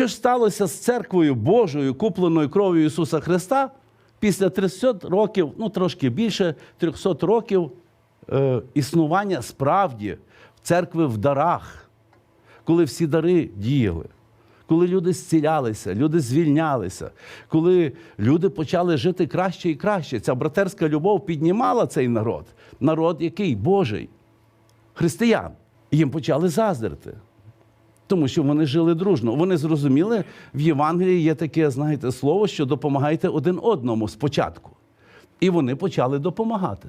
Що ж сталося з церквою Божою, купленою кров'ю Ісуса Христа після 300 років, ну трошки більше 300 років е, існування справді церкви в дарах, коли всі дари діяли, коли люди зцілялися, люди звільнялися, коли люди почали жити краще і краще. Ця братерська любов піднімала цей народ, народ який Божий, християн. І їм почали заздрити тому що вони жили дружно. Вони зрозуміли, в Євангелії є таке, знаєте, слово, що допомагайте один одному спочатку. І вони почали допомагати.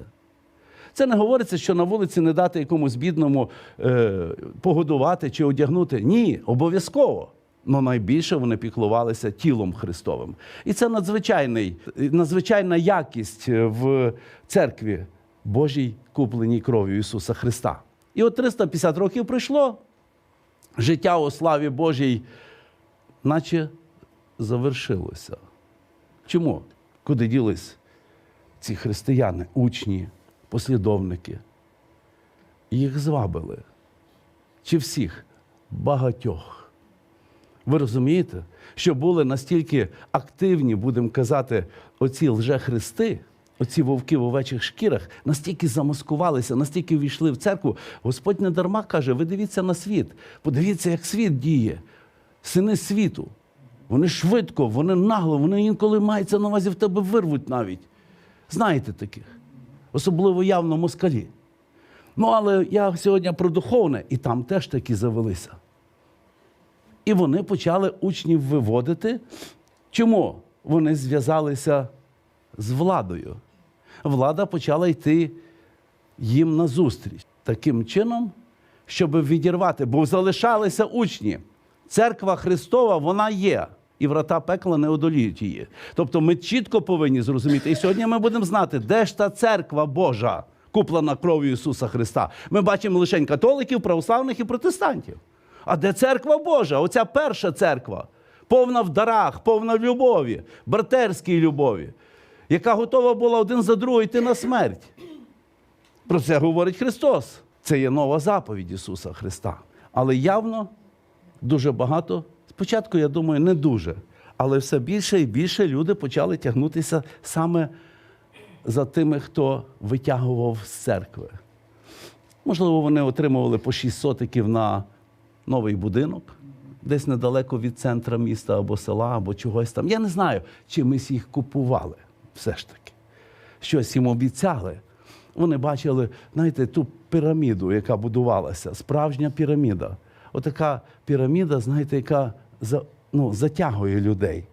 Це не говориться, що на вулиці не дати якомусь бідному е, погодувати чи одягнути. Ні, обов'язково. Але найбільше вони піклувалися тілом Христовим. І це надзвичайний, надзвичайна якість в церкві Божій, купленій кров'ю Ісуса Христа. І от 350 років пройшло, життя у славі Божій, наче завершилося. Чому? Куди ділись ці християни, учні, послідовники? Їх звабили. Чи всіх? Багатьох. Ви розумієте, що були настільки активні, будемо казати, оці лжехристи, оці вовки в овечих шкірах, настільки замаскувалися, настільки війшли в церкву. Господь не дарма каже: ви дивіться на світ, подивіться, як світ діє, сини світу. Вони швидко, вони нагло, вони інколи маються на увазі в тебе вирвуть навіть. Знаєте таких, особливо явно москалі. Ну, але я сьогодні про духовне, і там теж такі завелися. І вони почали учнів виводити. Чому? Вони зв'язалися з владою. Влада почала йти їм назустріч таким чином, щоб відірвати, бо залишалися учні. Церква Христова, вона є, і врата пекла не одоліють її. Тобто ми чітко повинні зрозуміти. І сьогодні ми будемо знати, де ж та церква Божа, куплена кров'ю Ісуса Христа. Ми бачимо лише католиків, православних і протестантів. А де церква Божа? Оця перша церква, повна в дарах, повна в любові, братерській любові, яка готова була один за другого йти на смерть. Про це говорить Христос. Це є нова заповідь Ісуса Христа. Але явно дуже багато. Спочатку, я думаю, не дуже. Але все більше і більше люди почали тягнутися саме за тими, хто витягував з церкви. Можливо, вони отримували по 6 сотиків на новий будинок, десь недалеко від центра міста або села, або чогось там. Я не знаю, чимось їх купували все ж таки. Щось їм обіцяли. Вони бачили, знаєте, ту піраміду, яка будувалася, справжня піраміда. Отака піраміда, знаєте, яка ну, затягує людей.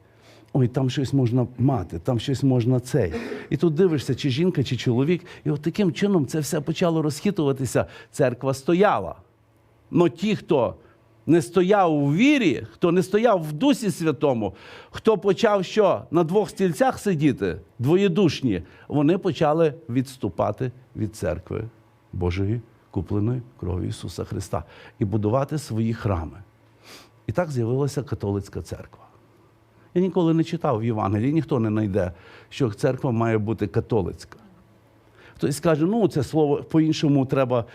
Ой, там щось можна мати, там щось можна цей. І тут дивишся, чи жінка, чи чоловік. І от таким чином це все почало розхитуватися. Церква стояла. Но ті, хто не стояв у вірі, хто не стояв в Дусі Святому, хто почав що на двох стільцях сидіти, двоєдушні, вони почали відступати від церкви Божої, купленої кров'ю Ісуса Христа, і будувати свої храми. І так з'явилася католицька церква. Я ніколи не читав в Євангелії, ніхто не знайде, що церква має бути католицька. Хтось скаже, ну це слово по-іншому треба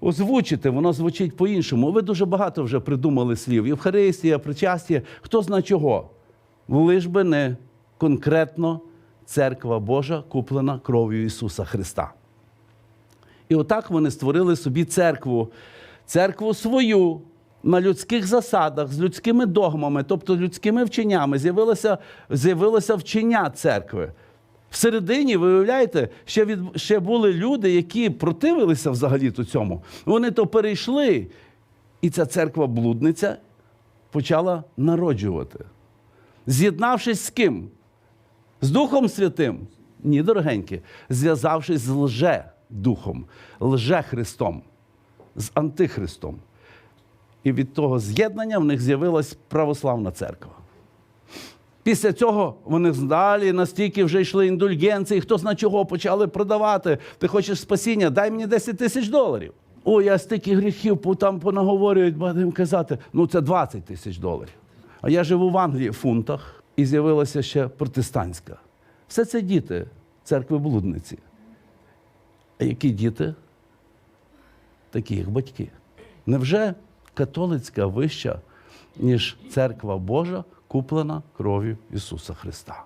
озвучити, воно звучить по-іншому. Ви дуже багато вже придумали слів. Євхаристія, причастя, хто зна чого. Лиш би не конкретно церква Божа, куплена кров'ю Ісуса Христа. І отак вони створили собі церкву, церкву свою на людських засадах, з людськими догмами, тобто людськими вченнями, з'явилося, вчення церкви. Всередині, ви уявляєте, ще, від, ще були люди, які противилися взагалі то цьому. Вони то перейшли, і ця церква-блудниця почала народжувати. З'єднавшись з ким? З Духом Святим? Ні, дорогенькі, зв'язавшись з лже-духом, лже-христом, з антихристом. І від того з'єднання в них з'явилась православна церква. Після цього вони далі настільки вже йшли індульгенції, хто зна чого почали продавати. Ти хочеш спасіння, дай мені 10 тисяч доларів. Ой, я стільки гріхів там понаговорюють, будемо казати, ну це 20 тисяч доларів. А я живу в Англії в фунтах, і з'явилася ще протестантська. Все це діти церкви блудниці. А які діти? Такі їх батьки. Невже католицька вища ніж церква Божа, куплена кров'ю Ісуса Христа.